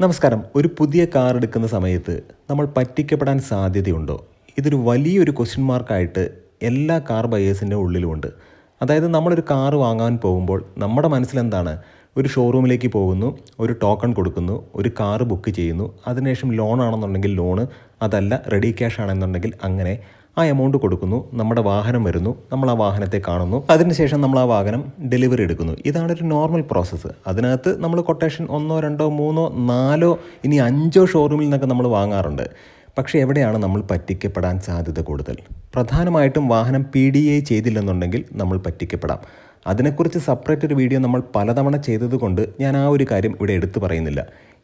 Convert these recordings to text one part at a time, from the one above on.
നമസ്കാരം. ഒരു പുതിയ കാർ എടുക്കുന്ന സമയത്ത് നമ്മൾ പറ്റിക്കപ്പെടാൻ സാധ്യതയുണ്ടോ? ഇതൊരു വലിയൊരു ക്വസ്റ്റ്യൻ മാർക്കായിട്ട് എല്ലാ കാർ ബയേഴ്സിന്റെ ഉള്ളിലുമുണ്ട്. അതായത് നമ്മളൊരു കാർ വാങ്ങാൻ പോകുമ്പോൾ നമ്മുടെ മനസ്സിലെന്താണ്? ഒരു ഷോറൂമിലേക്ക് പോകുന്നു ഒരു ടോക്കൺ കൊടുക്കുന്നു ഒരു കാർ ബുക്ക് ചെയ്യുന്നു അതിനുശേഷം ലോൺ ആണെന്നുണ്ടെങ്കിൽ ലോണ് അതല്ല റെഡി ക്യാഷ് ആണെന്നുണ്ടെങ്കിൽ അങ്ങനെ ആ എമൗണ്ട് കൊടുക്കുന്നു നമ്മുടെ വാഹനം വരുന്നു നമ്മൾ ആ വാഹനത്തെ കാണുന്നു. അതിനുശേഷം നമ്മൾ ആ വാഹനം ഡെലിവറി എടുക്കുന്നു. ഇതാണ് ഒരു നോർമൽ പ്രോസസ്സ് അതിനകത്ത് നമ്മൾ കൊട്ടേഷൻ ഒന്നോ രണ്ടോ മൂന്നോ നാലോ ഇനി അഞ്ചോ ഷോറൂമിൽ നിന്നൊക്കെ നമ്മൾ വാങ്ങാറുണ്ട്. പക്ഷേ എവിടെയാണ് നമ്മൾ പറ്റിക്കപ്പെടാൻ സാധ്യത കൂടുതൽ? പ്രധാനമായിട്ടും വാഹനം പി ഡി എ ചെയ്തില്ലെന്നുണ്ടെങ്കിൽ നമ്മൾ പറ്റിക്കപ്പെടാം. അതിനെക്കുറിച്ച് സെപ്പറേറ്റ് ഒരു വീഡിയോ നമ്മൾ പലതവണ ചെയ്തതുകൊണ്ട് ഞാൻ ആ ഒരു കാര്യം ഇവിടെ എടുത്തു പറയുന്നില്ല.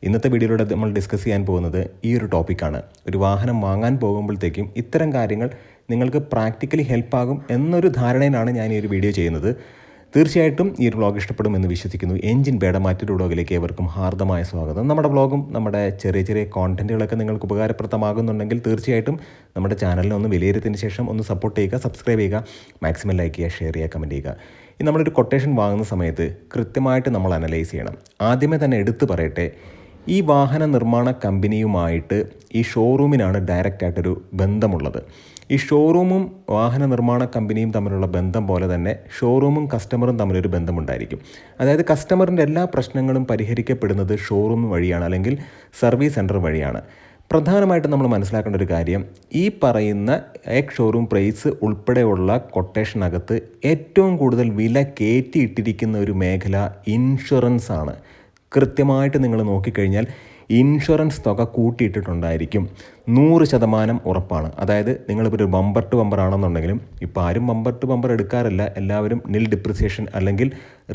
ഇന്നത്തെ വീഡിയോയിലൂടെ നമ്മൾ ഡിസ്കസ് ചെയ്യാൻ പോകുന്നത് ഈ ഒരു ടോപ്പിക്കാണ് ഒരു വാഹനം വാങ്ങാൻ പോകുമ്പോഴത്തേക്കും ഇത്തരം കാര്യങ്ങൾ നിങ്ങൾക്ക് പ്രാക്ടിക്കലി ഹെൽപ്പാകും എന്നൊരു ധാരണയിലാണ് ഞാൻ ഈ ഒരു വീഡിയോ ചെയ്യുന്നത്. തീർച്ചയായിട്ടും ഈ ഒരു വ്ളോഗ് ഇഷ്ടപ്പെടുമെന്ന് വിശ്വസിക്കുന്നു. എഞ്ചിൻ ബേഡ മറ്റൊരു വ്ളോഗിലേക്ക് ഏവർക്കും ഹാർദമായ സ്വാഗതം. നമ്മുടെ വ്ളോഗും നമ്മുടെ ചെറിയ ചെറിയ കോണ്ടന്റുകളൊക്കെ നിങ്ങൾക്ക് ഉപകാരപ്രദമാകുന്നുണ്ടെങ്കിൽ തീർച്ചയായിട്ടും നമ്മുടെ ചാനലിനെ ഒന്ന് വിലയിരുത്തിന് ശേഷം ഒന്ന് സപ്പോർട്ട് ചെയ്യുക സബ്സ്ക്രൈബ് ചെയ്യുക മാക്സിമം ലൈക്ക് ചെയ്യുക ഷെയർ ചെയ്യുക കമന്റ് ചെയ്യുക. ഈ നമ്മളൊരു കൊട്ടേഷൻ വാങ്ങുന്ന സമയത്ത് കൃത്യമായിട്ട് നമ്മൾ അനലൈസ് ചെയ്യണം. ആദ്യമേ തന്നെ എടുത്തു പറയട്ടെ ഈ വാഹന നിർമ്മാണ കമ്പനിയുമായിട്ട് ഈ ഷോറൂമിനാണ് ഡയറക്റ്റായിട്ടൊരു ബന്ധമുള്ളത്. ഈ ഷോറൂമും വാഹന നിർമ്മാണ കമ്പനിയും തമ്മിലുള്ള ബന്ധം പോലെ തന്നെ ഷോറൂമും കസ്റ്റമറും തമ്മിലൊരു ബന്ധമുണ്ടായിരിക്കും. അതായത് കസ്റ്റമറിന്റെ എല്ലാ പ്രശ്നങ്ങളും പരിഹരിക്കപ്പെടുന്നത് ഷോറൂം വഴിയാണ് അല്ലെങ്കിൽ സർവീസ് സെന്റർ വഴിയാണ്. പ്രധാനമായിട്ടും നമ്മൾ മനസ്സിലാക്കേണ്ട ഒരു കാര്യം ഈ പറയുന്ന എക് ഷോറൂം പ്രൈസ് ഉൾപ്പെടെയുള്ള കൊട്ടേഷനകത്ത് ഏറ്റവും കൂടുതൽ വില കയറ്റിയിട്ടിരിക്കുന്ന ഒരു മേഖല ഇൻഷുറൻസ് ആണ്. കൃത്യമായിട്ട് നിങ്ങൾ നോക്കിക്കഴിഞ്ഞാൽ ഇൻഷുറൻസ് തുക കൂട്ടിയിട്ടിട്ടുണ്ടായിരിക്കും. നൂറ് ശതമാനം ഉറപ്പാണ്. അതായത് നിങ്ങളിപ്പോൾ ഒരു ബമ്പർ ടു ബമ്പർ ആണെന്നുണ്ടെങ്കിലും ഇപ്പോൾ ആരും ബമ്പർ ടു ബമ്പർ എടുക്കാറില്ല. എല്ലാവരും നിൽ ഡിപ്രിസിയേഷൻ അല്ലെങ്കിൽ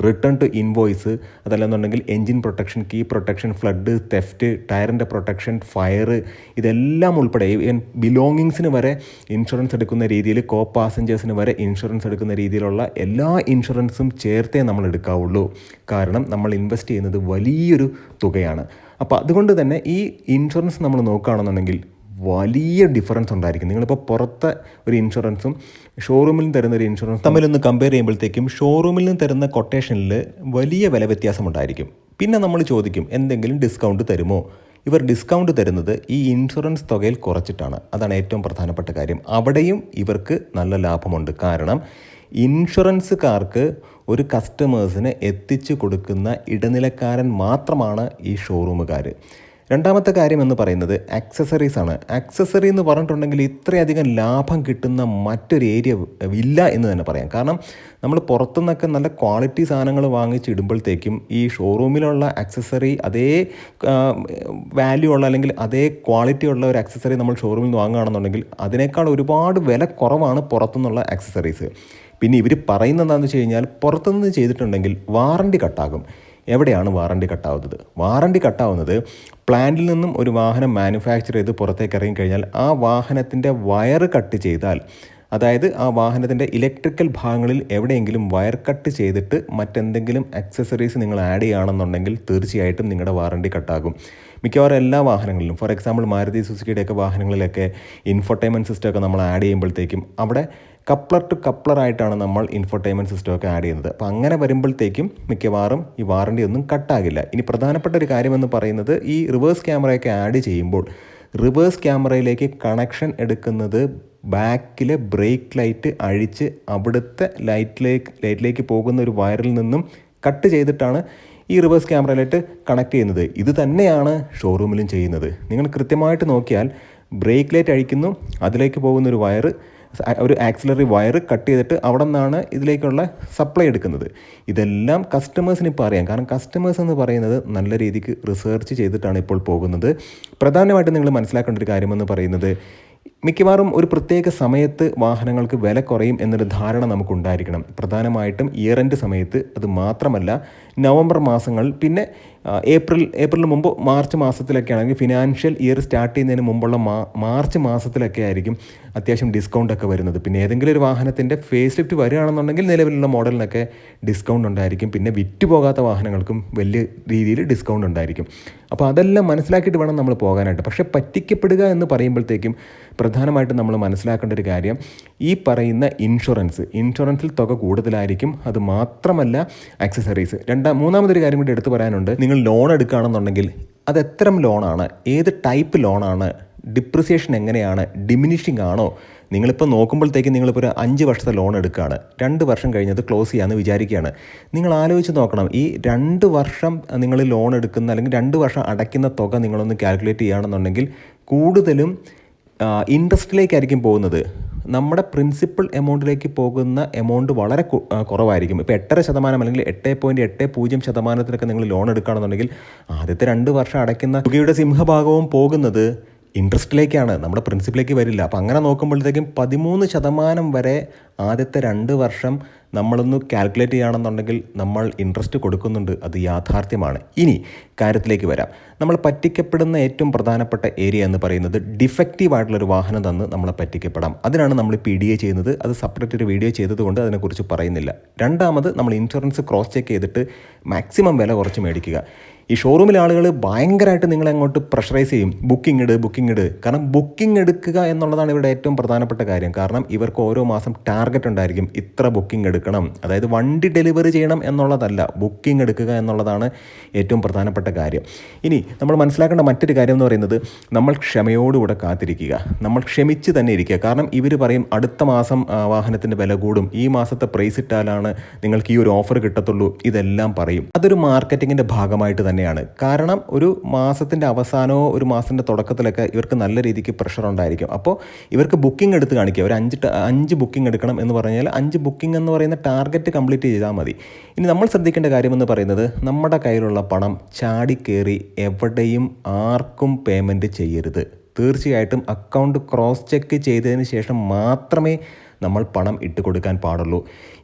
return to invoice അതല്ലെന്നുണ്ടെങ്കിൽ engine protection key protection flood theft ടയറിന്റെ protection fire ഇതെല്ലാം ഉൾപ്പെടെ. ബിലോങ്ങിങ്സിന് വരെ ഇൻഷുറൻസ് എടുക്കുന്ന രീതിയിൽ കോ പാസഞ്ചേഴ്സിന് വരെ ഇൻഷുറൻസ് എടുക്കുന്ന രീതിയിലുള്ള എല്ലാ ഇൻഷുറൻസും ചേർത്തേ നമ്മൾ എടുക്കാവുള്ളൂ. കാരണം നമ്മൾ ഇൻവെസ്റ്റ് ചെയ്യുന്നത് വലിയൊരു തുകയാണ്. അപ്പോൾ അതുകൊണ്ട് തന്നെ ഈ ഇൻഷുറൻസ് നമ്മൾ നോക്കുകയാണെന്നുണ്ടെങ്കിൽ വലിയ ഡിഫറൻസ് ഉണ്ടായിരിക്കും. നിങ്ങളിപ്പോൾ പുറത്തെ ഒരു ഇൻഷുറൻസും ഷോറൂമിൽ നിന്ന് തരുന്ന ഒരു ഇൻഷുറൻസ് തമ്മിലൊന്ന് കമ്പയർ ചെയ്യുമ്പോഴത്തേക്കും ഷോറൂമിൽ നിന്ന് തരുന്ന കൊട്ടേഷനിൽ വലിയ വില വ്യത്യാസം ഉണ്ടായിരിക്കും. പിന്നെ നമ്മൾ ചോദിക്കും എന്തെങ്കിലും ഡിസ്കൗണ്ട് തരുമോ? ഇവർ ഡിസ്കൗണ്ട് തരുന്നത് ഈ ഇൻഷുറൻസ് തുകയിൽ കുറച്ചിട്ടാണ്. അതാണ് ഏറ്റവും പ്രധാനപ്പെട്ട കാര്യം. അവിടെയും ഇവർക്ക് നല്ല ലാഭമുണ്ട്. കാരണം ഇൻഷുറൻസുകാർക്ക് ഒരു കസ്റ്റമേഴ്സിന് എത്തിച്ചു കൊടുക്കുന്ന ഇടനിലക്കാരൻ മാത്രമാണ് ഈ ഷോറൂമുകാർ രണ്ടാമത്തെ കാര്യം എന്ന് പറയുന്നത് ആക്സസറീസ് ആണ്. ആക്സസറി എന്ന് പറഞ്ഞിട്ടുണ്ടെങ്കിൽ ഇത്രയധികം ലാഭം കിട്ടുന്ന മറ്റൊരു ഏരിയ ഇല്ല എന്ന് തന്നെ പറയാം. കാരണം നമ്മൾ പുറത്തുനിന്നൊക്കെ നല്ല ക്വാളിറ്റി സാധനങ്ങൾ വാങ്ങിച്ചിടുമ്പോഴത്തേക്കും ഈ ഷോറൂമിലുള്ള ആക്സസറി അതേ വാല്യൂ ഉള്ള അല്ലെങ്കിൽ അതേ ക്വാളിറ്റി ഉള്ള ഒരു ആക്സസറി നമ്മൾ ഷോറൂമിൽ നിന്ന് വാങ്ങുകയാണെന്നുണ്ടെങ്കിൽ അതിനേക്കാൾ ഒരുപാട് വില കുറവാണ് പുറത്തുനിന്നുള്ള ആക്സസറീസ് പിന്നെ ഇവർ പറയുന്നത് എന്താണെന്ന് വെച്ച് കഴിഞ്ഞാൽ പുറത്തുനിന്ന് ചെയ്തിട്ടുണ്ടെങ്കിൽ വാറണ്ടി കട്ടാകും എവിടെയാണ് വാറണ്ടി കട്ടാവുന്നത് വാറണ്ടി കട്ടാവുന്നത് പ്ലാന്റിൽ നിന്നും ഒരു വാഹനം മാനുഫാക്ചർ ചെയ്ത് പുറത്തേക്ക് ഇറങ്ങി കഴിഞ്ഞാൽ ആ വാഹനത്തിന്റെ വയർ കട്ട് ചെയ്താൽ അതായത് ആ വാഹനത്തിന്റെ ഇലക്ട്രിക്കൽ ഭാഗങ്ങളിൽ എവിടെയെങ്കിലും വയർ കട്ട് ചെയ്തിട്ട് മറ്റെന്തെങ്കിലും അക്സസറീസ് നിങ്ങൾ ആഡ് ചെയ്യുകയാണെന്നുണ്ടെങ്കിൽ തീർച്ചയായിട്ടും നിങ്ങളുടെ വാറണ്ടി കട്ടാകും മിക്കവാറും എല്ലാ വാഹനങ്ങളിലും. ഫോർ എക്സാമ്പിൾ മാരുതി സുസുക്കിയുടെയൊക്കെ വാഹനങ്ങളിലൊക്കെ ഇൻഫർടൈൻമെന്റ് സിസ്റ്റമൊക്കെ നമ്മൾ ആഡ് ചെയ്യുമ്പോഴത്തേക്കും അവിടെ കപ്ലർ ടു കപ്ലർ ആയിട്ടാണ് നമ്മൾ ഇൻഫർടൈൻമെന്റ് സിസ്റ്റമൊക്കെ ആഡ് ചെയ്യുന്നത്. അപ്പോൾ അങ്ങനെ വരുമ്പോഴത്തേക്കും മിക്കവാറും ഈ വാറണ്ടി ഒന്നും കട്ടാകില്ല ഇനി പ്രധാനപ്പെട്ട ഒരു കാര്യമെന്ന് പറയുന്നത് ഈ റിവേഴ്സ് ക്യാമറയൊക്കെ ആഡ് ചെയ്യുമ്പോൾ റിവേഴ്സ് ക്യാമറയിലേക്ക് കണക്ഷൻ എടുക്കുന്നത് ബാക്കിലെ ബ്രേക്ക് ലൈറ്റ് അഴിച്ച് അവിടുത്തെ ലൈറ്റിലേക്ക് ലൈറ്റിലേക്ക് പോകുന്ന ഒരു വയറിൽ നിന്നും കട്ട് ചെയ്തിട്ടാണ് ഈ റിവേഴ്സ് ക്യാമറയിലായിട്ട് കണക്ട് ചെയ്യുന്നത്. ഇത് തന്നെയാണ് ഷോറൂമിലും ചെയ്യുന്നത്. നിങ്ങൾ കൃത്യമായിട്ട് നോക്കിയാൽ ബ്രേക്ക് ലൈറ്റ് അഴിക്കുന്നു അതിലേക്ക് പോകുന്ന ഒരു വയർ ഒരു ആക്സിലറി വയർ കട്ട് ചെയ്തിട്ട് അവിടെ നിന്നാണ് ഇതിലേക്കുള്ള സപ്ലൈ എടുക്കുന്നത്. ഇതെല്ലാം കസ്റ്റമേഴ്സിന് ഇപ്പോൾ അറിയാം. കാരണം കസ്റ്റമേഴ്സ് എന്ന് പറയുന്നത് നല്ല രീതിക്ക് റിസർച്ച് ചെയ്തിട്ടാണ് ഇപ്പോൾ പോകുന്നത്. പ്രധാനമായിട്ടും നിങ്ങൾ മനസ്സിലാക്കേണ്ട ഒരു കാര്യമെന്ന് പറയുന്നത് മിക്കവാറും ഒരു പ്രത്യേക സമയത്ത് വാഹനങ്ങൾക്ക് വില കുറയും എന്നൊരു ധാരണ നമുക്കുണ്ടായിരിക്കണം. പ്രധാനമായിട്ടും ഇയർ എൻഡ് സമയത്ത് അത് മാത്രമല്ല നവംബർ മാസങ്ങൾ പിന്നെ ഏപ്രിൽ ഏപ്രിലിന് മുമ്പ് മാർച്ച് മാസത്തിലൊക്കെ ആണെങ്കിൽ ഫിനാൻഷ്യൽ ഇയർ സ്റ്റാർട്ട് ചെയ്യുന്നതിന് മുമ്പുള്ള മാർച്ച് മാസത്തിലൊക്കെ ആയിരിക്കും അത്യാവശ്യം ഡിസ്കൗണ്ട് ഒക്കെ വരുന്നത്. പിന്നെ ഏതെങ്കിലും ഒരു വാഹനത്തിന്റെ ഫേസ് ലിഫ്റ്റ് വരികയാണെന്നുണ്ടെങ്കിൽ നിലവിലുള്ള മോഡലിനൊക്കെ ഡിസ്കൗണ്ട് ഉണ്ടായിരിക്കും. പിന്നെ വിറ്റ് പോകാത്ത വാഹനങ്ങൾക്കും വലിയ രീതിയിൽ ഡിസ്കൗണ്ട് ഉണ്ടായിരിക്കും. അപ്പോൾ അതെല്ലാം മനസ്സിലാക്കിയിട്ട് വേണം നമ്മൾ പോകാനായിട്ട്. പക്ഷേ പറ്റിക്കപ്പെടുക എന്ന് പറയുമ്പോഴത്തേക്കും പ്രധാനമായിട്ടും നമ്മൾ മനസ്സിലാക്കേണ്ട ഒരു കാര്യം ഈ പറയുന്ന ഇൻഷുറൻസ് ഇൻഷുറൻസിൽ തുക കൂടുതലായിരിക്കും അത് മാത്രമല്ല ആക്സസറീസ് രണ്ടാം മൂന്നാമതൊരു കാര്യം കൂടി എടുത്തു പറയാനുണ്ട്. നിങ്ങൾ ലോൺ എടുക്കുകയാണെന്നുണ്ടെങ്കിൽ അത് എത്തരം ലോണാണ് ഏത് ടൈപ്പ് ലോണാണ് ഡിപ്രിസിയേഷൻ എങ്ങനെയാണ്? ഡിമിനിഷിംഗ് ആണോ? നിങ്ങളിപ്പോൾ നോക്കുമ്പോഴത്തേക്ക് നിങ്ങളിപ്പോൾ ഒരു അഞ്ച് വർഷത്തെ ലോൺ എടുക്കുകയാണ്. രണ്ട് വർഷം കഴിഞ്ഞത് ക്ലോസ് ചെയ്യാമെന്ന് വിചാരിക്കുകയാണ്. നിങ്ങൾ ആലോചിച്ച് നോക്കണം. ഈ രണ്ട് വർഷം നിങ്ങൾ ലോൺ എടുക്കുന്ന അല്ലെങ്കിൽ രണ്ട് വർഷം അടയ്ക്കുന്ന തുക നിങ്ങളൊന്ന് കാൽക്കുലേറ്റ് ചെയ്യുകയാണെന്നുണ്ടെങ്കിൽ കൂടുതലും ഇൻട്രസ്റ്റിലേക്കായിരിക്കും പോകുന്നത്. നമ്മുടെ പ്രിൻസിപ്പൽ എമൗണ്ടിലേക്ക് പോകുന്ന എമൗണ്ട് വളരെ കുറവായിരിക്കും. ഇപ്പോൾ എട്ടര ശതമാനം അല്ലെങ്കിൽ എട്ട് പോയിന്റ് എട്ട് പൂജ്യം ശതമാനത്തിനൊക്കെ നിങ്ങൾ ലോൺ എടുക്കുകയാണെന്നുണ്ടെങ്കിൽ ആദ്യത്തെ രണ്ട് വർഷം അടയ്ക്കുന്ന തുകയുടെ സിംഹഭാഗവും പോകുന്നത് ഇൻട്രസ്റ്റിലേക്കാണ് നമ്മുടെ പ്രിൻസിപ്പിലേക്ക് വരില്ല. അപ്പോൾ അങ്ങനെ നോക്കുമ്പോഴത്തേക്കും പതിമൂന്ന് ശതമാനം വരെ ആദ്യത്തെ രണ്ട് വർഷം നമ്മളൊന്ന് കാൽക്കുലേറ്റ് ചെയ്യുകയാണെന്നുണ്ടെങ്കിൽ നമ്മൾ ഇൻട്രസ്റ്റ് കൊടുക്കുന്നുണ്ട്. അത് യാഥാർത്ഥ്യമാണ്. ഇനി കാര്യത്തിലേക്ക് വരാം. നമ്മൾ പറ്റിക്കപ്പെടുന്ന ഏറ്റവും പ്രധാനപ്പെട്ട ഏരിയ എന്ന് പറയുന്നത് ഡിഫക്റ്റീവ് ആയിട്ടുള്ളൊരു വാഹനം തന്ന് നമ്മളെ പറ്റിക്കപ്പെടാം. അതിനാണ് നമ്മൾ പി ഡി എ ചെയ്യുന്നത്. അത് സെപ്പറേറ്റ് ഒരു വീഡിയോ ചെയ്തതുകൊണ്ട് അതിനെക്കുറിച്ച് പറയുന്നില്ല. രണ്ടാമത് നമ്മൾ ഇൻഷുറൻസ് ക്രോസ് ചെക്ക് ചെയ്തിട്ട് മാക്സിമം വില കുറച്ച് മേടിക്കുക. ഈ ഷോറൂമിലെ ആളുകൾ ഭയങ്കരമായിട്ട് നിങ്ങളെ അങ്ങോട്ട് പ്രഷറൈസ് ചെയ്യും. ബുക്കിംഗ് ഇട് ബുക്കിംഗ് ഇട്. കാരണം ബുക്കിംഗ് എടുക്കുക എന്നുള്ളതാണ് ഇവരുടെ ഏറ്റവും പ്രധാനപ്പെട്ട കാര്യം. കാരണം ഇവർക്ക് ഓരോ മാസം ടാർഗറ്റ് ഉണ്ടായിരിക്കും. ഇത്ര ബുക്കിംഗ് എടുക്കണം. അതായത് വണ്ടി ഡെലിവറി ചെയ്യണം എന്നുള്ളതല്ല ബുക്കിംഗ് എടുക്കുക എന്നുള്ളതാണ് ഏറ്റവും പ്രധാനപ്പെട്ട കാര്യം. ഇനി നമ്മൾ മനസ്സിലാക്കേണ്ട മറ്റൊരു കാര്യം എന്ന് പറയുന്നത് നമ്മൾ ക്ഷമയോടുകൂടെ കാത്തിരിക്കുക. നമ്മൾ ക്ഷമിച്ച് തന്നെ ഇരിക്കുക. കാരണം ഇവർ പറയും അടുത്ത മാസം വാഹനത്തിന്റെ വില കൂടും. ഈ മാസത്തെ പ്രൈസ് ഇട്ടാലാണ് നിങ്ങൾക്ക് ഈ ഒരു ഓഫർ കിട്ടത്തുള്ളൂ. ഇതെല്ലാം പറയും. അതൊരു മാർക്കറ്റിങ്ങിന്റെ ഭാഗമായിട്ട് തന്നെയാണ്. കാരണം ഒരു മാസത്തിന്റെ അവസാനമോ ഒരു മാസത്തിന്റെ തുടക്കത്തിലൊക്കെ ഇവർക്ക് നല്ല രീതിക്ക് പ്രഷർ ഉണ്ടായിരിക്കും. അപ്പോൾ ഇവർക്ക് ബുക്കിംഗ് എടുത്ത് കാണിക്കുക. ഒരു അഞ്ച് അഞ്ച് ബുക്കിംഗ് എടുക്കണം എന്ന് പറഞ്ഞാൽ അഞ്ച് ബുക്കിംഗ് എന്ന് പറയുന്ന ടാർഗറ്റ് കംപ്ലീറ്റ് ചെയ്താൽ മതി. ഇനി നമ്മൾ ശ്രദ്ധിക്കേണ്ട കാര്യമെന്ന് പറയുന്നത് നമ്മുടെ കയ്യിലുള്ള പണം ചാടിക്കേറി എവിടെയും ആർക്കും പേയ്മെന്റ് ചെയ്യരുത്. തീർച്ചയായിട്ടും അക്കൗണ്ട് ക്രോസ് ചെക്ക് ചെയ്തതിന് ശേഷം മാത്രമേ നമ്മൾ പണം ഇട്ട് കൊടുക്കാൻ പാടുള്ളൂ.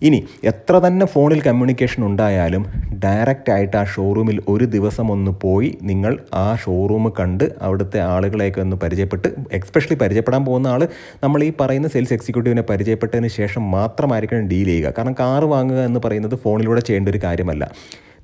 ഇനി എത്ര തന്നെ ഫോണിൽ കമ്മ്യൂണിക്കേഷൻ ഉണ്ടായാലും ഡയറക്റ്റ് ആയിട്ട് ആ ഷോറൂമിൽ ഒരു ദിവസം ഒന്ന് പോയി നിങ്ങൾ ആ ഷോറൂം കണ്ട് അവിടുത്തെ ആളുകളെയൊക്കെ ഒന്ന് പരിചയപ്പെട്ട് എക്സ്പെഷ്യലി പരിചയപ്പെടാൻ പോകുന്ന ആൾ നമ്മൾ ഈ പറയുന്ന സെയിൽസ് എക്സിക്യൂട്ടീവിനെ പരിചയപ്പെട്ടതിന് ശേഷം മാത്രമായിരിക്കണം ഡീൽ ചെയ്യുക. കാരണം കാറ് വാങ്ങുക എന്ന് പറയുന്നത് ഫോണിലൂടെ ചെയ്യേണ്ട ഒരു കാര്യമല്ല.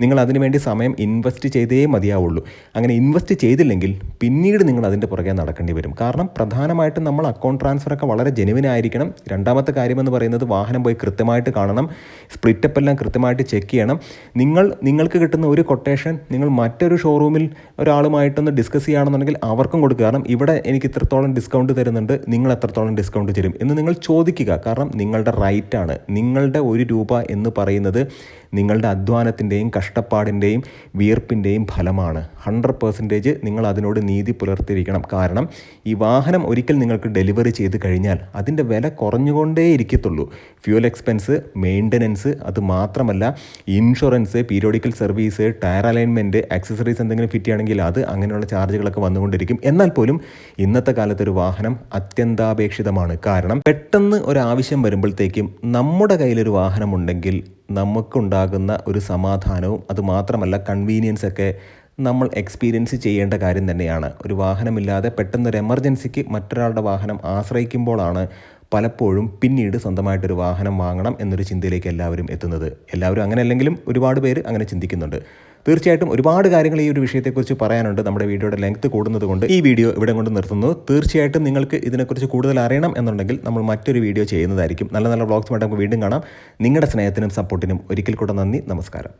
നിങ്ങൾ അതിനുവേണ്ടി സമയം ഇൻവെസ്റ്റ് ചെയ്തേ മതിയാവുള്ളൂ. അങ്ങനെ ഇൻവെസ്റ്റ് ചെയ്തില്ലെങ്കിൽ പിന്നീട് നിങ്ങൾ അതിന്റെ പുറകെ നടക്കേണ്ടി വരും. കാരണം പ്രധാനമായിട്ടും നമ്മൾ അക്കൗണ്ട് ട്രാൻസ്ഫറൊക്കെ വളരെ ജെനുവിനായിരിക്കണം രണ്ടാമത്തെ കാര്യമെന്ന് പറയുന്നത് വാഹനം പോയി കൃത്യമായിട്ട് കാണണം. സ്പ്ലിറ്റപ്പ് എല്ലാം കൃത്യമായിട്ട് ചെക്ക് ചെയ്യണം. നിങ്ങൾ നിങ്ങൾക്ക് കിട്ടുന്ന ഒരു കൊട്ടേഷൻ നിങ്ങൾ മറ്റൊരു ഷോറൂമിൽ ഒരാളുമായിട്ടൊന്ന് ഡിസ്കസ് ചെയ്യുകയാണെന്നുണ്ടെങ്കിൽ അവർക്കും കൊടുക്കുക. കാരണം ഇവിടെ എനിക്ക് ഇത്രത്തോളം ഡിസ്കൗണ്ട് തരുന്നുണ്ട്. നിങ്ങൾ എത്രത്തോളം ഡിസ്കൗണ്ട് തരും എന്ന് നിങ്ങൾ ചോദിക്കുക. കാരണം നിങ്ങളുടെ റൈറ്റാണ് നിങ്ങളുടെ ഒരു രൂപ എന്ന് പറയുന്നത് നിങ്ങളുടെ അധ്വാനത്തിന്റെയും കഷ്ടപ്പാടിന്റെയും വിയർപ്പിന്റെയും ഫലമാണ്. ഹൺഡ്രഡ് പെർസെന്റേജ് നിങ്ങൾ അതിനോട് നീതി പുലർത്തിയിരിക്കണം. കാരണം ഈ വാഹനം ഒരിക്കൽ നിങ്ങൾക്ക് ഡെലിവറി ചെയ്ത് കഴിഞ്ഞാൽ അതിന്റെ വില കുറഞ്ഞുകൊണ്ടേ ഇരിക്കത്തുള്ളൂ. ഫ്യൂൽ എക്സ്പെൻസ് മെയിന്റനൻസ് അത് മാത്രമല്ല insurance periodical service tyre alignment accessories എന്തെങ്കിലും ഫിറ്റ് ചെയ്യണമെങ്കിൽ അത് അങ്ങനെയുള്ള ചാർജുകളൊക്കെ വന്നുകൊണ്ടിരിക്കും. എന്നാൽ പോലും ഇന്നത്തെ കാലത്തൊരു വാഹനം അത്യന്താപേക്ഷിതമാണ്. കാരണം പെട്ടെന്ന് ഒരു ആവശ്യം വരുമ്പോഴത്തേക്കും നമ്മുടെ കയ്യിലൊരു വാഹനമുണ്ടെങ്കിൽ നമുക്കുണ്ടാകുന്ന ഒരു സമാധാനവും അതുമാത്രമല്ല കൺവീനിയൻസ് ഒക്കെ നമ്മൾ എക്സ്പീരിയൻസ് ചെയ്യേണ്ട കാര്യം തന്നെയാണ്. ഒരു വാഹനമില്ലാതെ പെട്ടെന്നൊരു എമർജൻസിക്ക് മറ്റൊരാളുടെ വാഹനം ആശ്രയിക്കുമ്പോഴാണ് പലപ്പോഴും പിന്നീട് സ്വന്തമായിട്ടൊരു വാഹനം വാങ്ങണം എന്നൊരു ചിന്തയിലേക്ക് എല്ലാവരും എത്തുന്നത്. എല്ലാവരും അങ്ങനെ അല്ലെങ്കിലും ഒരുപാട് പേര് അങ്ങനെ ചിന്തിക്കുന്നുണ്ട്. തീർച്ചയായിട്ടും ഒരുപാട് കാര്യങ്ങൾ ഈ ഒരു വിഷയത്തെക്കുറിച്ച് പറയാനുണ്ട്. നമ്മുടെ വീഡിയോയുടെ ലെങ്ത് കൂടുന്നത് കൊണ്ട് ഈ വീഡിയോ ഇവിടെ കൊണ്ട് നിർത്തുന്നു. തീർച്ചയായിട്ടും നിങ്ങൾക്ക് ഇതിനെക്കുറിച്ച് കൂടുതൽ അറിയണം എന്നുണ്ടെങ്കിൽ നമ്മൾ മറ്റൊരു വീഡിയോ ചെയ്യുന്നതായിരിക്കും. നല്ല നല്ല വ്ളോഗ്സുമായിട്ട് നമുക്ക് വീണ്ടും കാണാം. നിങ്ങളുടെ സ്നേഹത്തിനും സപ്പോർട്ടിനും ഒരിക്കൽ കൂടെ നന്ദി. നമസ്കാരം.